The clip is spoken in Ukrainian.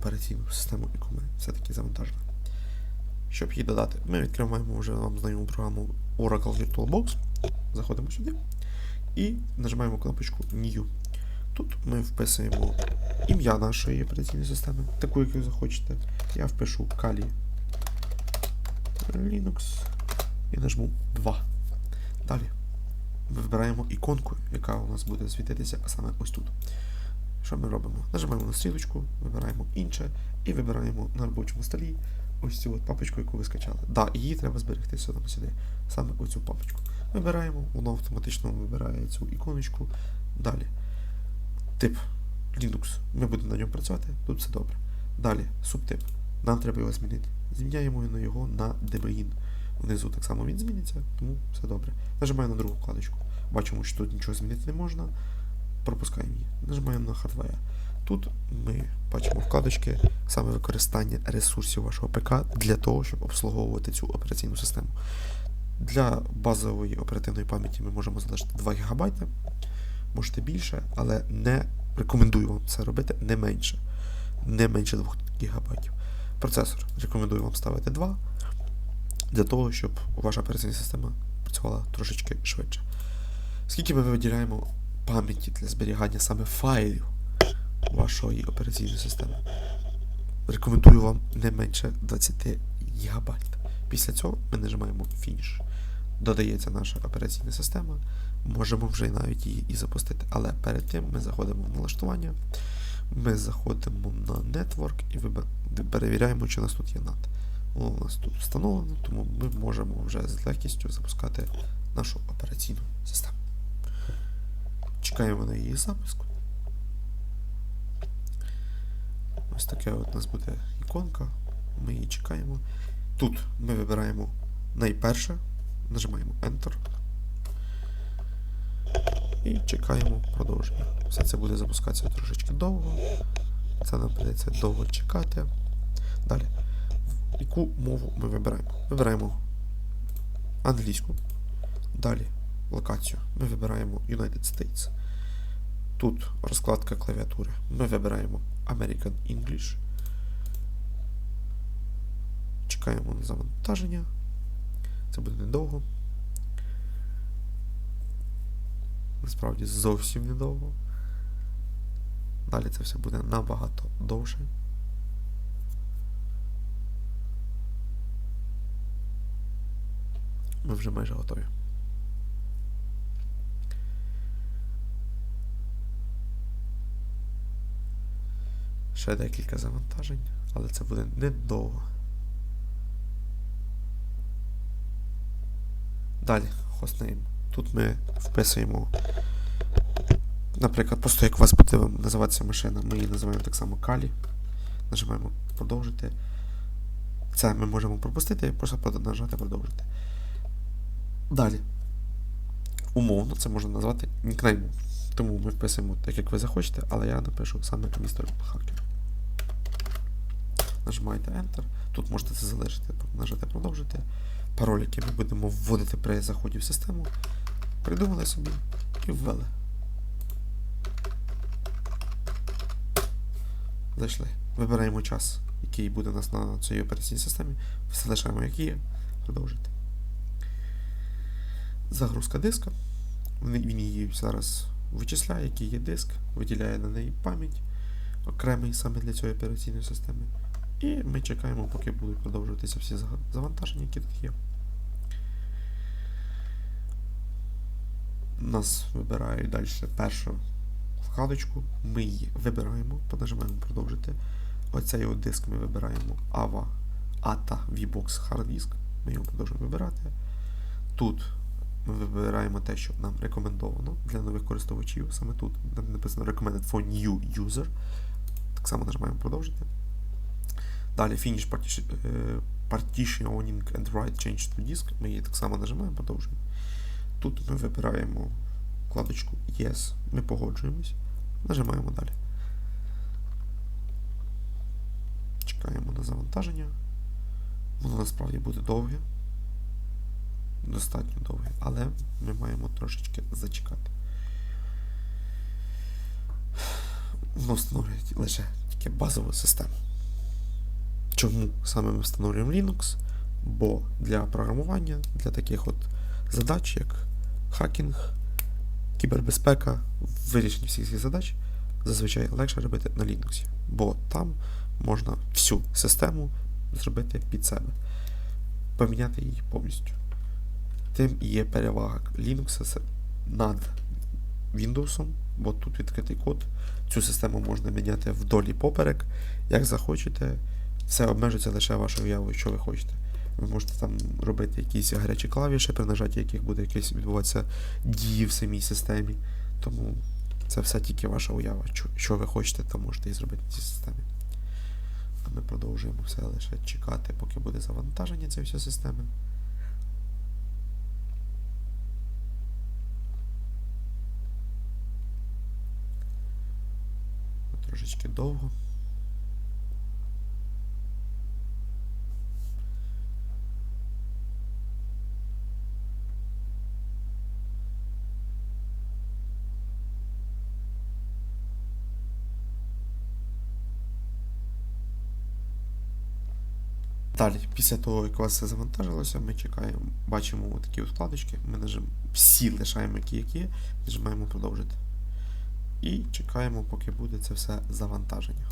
операційну систему, яку ми все-таки завантажили. Щоб її додати, ми відкриваємо вже вам знайому програму Oracle VirtualBox. Заходимо сюди і нажимаємо кнопочку New. Тут ми вписуємо ім'я нашої операційної системи, таку, яку захочете. Я впишу Kali Linux і нажму 2. Далі ми вибираємо іконку, яка у нас буде світитися саме ось тут. Що ми робимо? Нажимаємо на стрілочку, вибираємо інше і вибираємо на робочому столі ось цю от папочку, яку ви скачали. Да, її треба зберегти сюди, сюди, саме оцю папочку. Вибираємо, воно автоматично вибирає цю іконочку. Далі. Тип Linux. Ми будемо на ньому працювати, тут все добре. Далі, субтип. Нам треба його змінити. Зміняємо його на DBIN. Внизу так само він зміниться, тому все добре. Нажимаємо на другу вкладочку. Бачимо, що тут нічого змінити не можна. Пропускаємо її. Нажимаємо на Hardware. Тут ми бачимо вкладочки саме використання ресурсів вашого ПК для того, щоб обслуговувати цю операційну систему. Для базової оперативної пам'яті ми можемо залишити 2 ГБ, можете більше, але не рекомендую вам це робити не менше. Не менше 2 ГБ. Процесор рекомендую вам ставити 2 для того, щоб ваша операційна система працювала трошечки швидше. Скільки ми виділяємо пам'яті для зберігання саме файлів вашої операційної системи? Рекомендую вам не менше 20 ГБ. Після цього ми нажимаємо фініш. Додається наша операційна система, можемо вже навіть її і запустити. Але перед тим ми заходимо в налаштування, ми заходимо на Network і перевіряємо, чи у нас тут є NAT. Воно у нас тут встановлено, тому ми можемо вже з легкістю запускати нашу операційну систему. Чекаємо на її запуск. Ось таке от у нас буде іконка. Ми її чекаємо. Тут ми вибираємо найперше, нажимаємо Enter. І чекаємо продовження. Все це буде запускатися трошечки довго. Це нам придеться довго чекати. Далі. Яку мову ми вибираємо? Вибираємо англійську. Далі локацію. Ми вибираємо United States. Тут розкладка клавіатури. Ми вибираємо American English. Чекаємо на завантаження. Це буде недовго. Насправді зовсім недовго. Далі це все буде набагато довше. Ми вже майже готові. Ще декілька завантажень, але це буде недовго. Далі, хостнейм. Тут ми вписуємо, наприклад, просто як у вас буде називатися машина, ми її називаємо так само Калі. Нажимаємо продовжити. Це ми можемо пропустити, просто нажати продовжити. Далі. Умовно, це можна назвати нікнеймом. Тому ми вписуємо так, як ви захочете, але я напишу саме містер Хакер. Нажимаєте Enter. Тут можете це залишити, нажати продовжити. Пароль, який ми будемо вводити при заході в систему. Придумали собі і ввели. Зайшли. Вибираємо час, який буде у нас на цій операційній системі. Залишаємо, як є. Продовжити. Загрузка диска. Він її зараз вичисляє, який є диск, виділяє на неї пам'ять, окремий саме для цієї операційної системи. І ми чекаємо, поки будуть продовжуватися всі завантаження, які тут є. Нас вибирає далі першу вкладочку. Ми її вибираємо, понажимаємо продовжити. Оцей от диск ми вибираємо AVA ATA VBox Hard Disk. Ми його продовжуємо вибирати. Тут ми вибираємо те, що нам рекомендовано для нових користувачів. Саме тут написано Recommended for New User. Так само нажимаємо продовжити. Далі Finish partition, Partitioning and Write Change to Disk. Ми її так само нажимаємо, продовжуємо. Тут ми вибираємо вкладочку Yes. Ми погоджуємось. Нажимаємо далі. Чекаємо на завантаження. Воно насправді буде довге достатньо довгий, але ми маємо трошечки зачекати. Воно встановлює лише тільки базову систему. Чому саме ми встановлюємо Linux? Бо для програмування, для таких от задач, як хакінг, кібербезпека, вирішення всіх цих задач, зазвичай легше робити на Linux. Бо там можна всю систему зробити під себе, поміняти її повністю. Тим і є перевага Linux над Windows, бо тут відкритий код. Цю систему можна міняти вдоль і поперек, як захочете. Все обмежується лише вашою уявою, що ви хочете. Ви можете там робити якісь гарячі клавіші, при нажатті яких буде якісь відбуватися дії в самій системі. Тому це все тільки ваша уява. Що, ви хочете, то можете і зробити в цій системі. А ми продовжуємо все лише чекати, поки буде завантаження цієї всієї системи. Трошечки довго. Далі, після того, як у вас все завантажилося, ми чекаємо, бачимо такі вкладочки, ми нажим, всі лишаємо, які які, нажимаємо продовжити. І чекаємо, поки буде це все завантаження.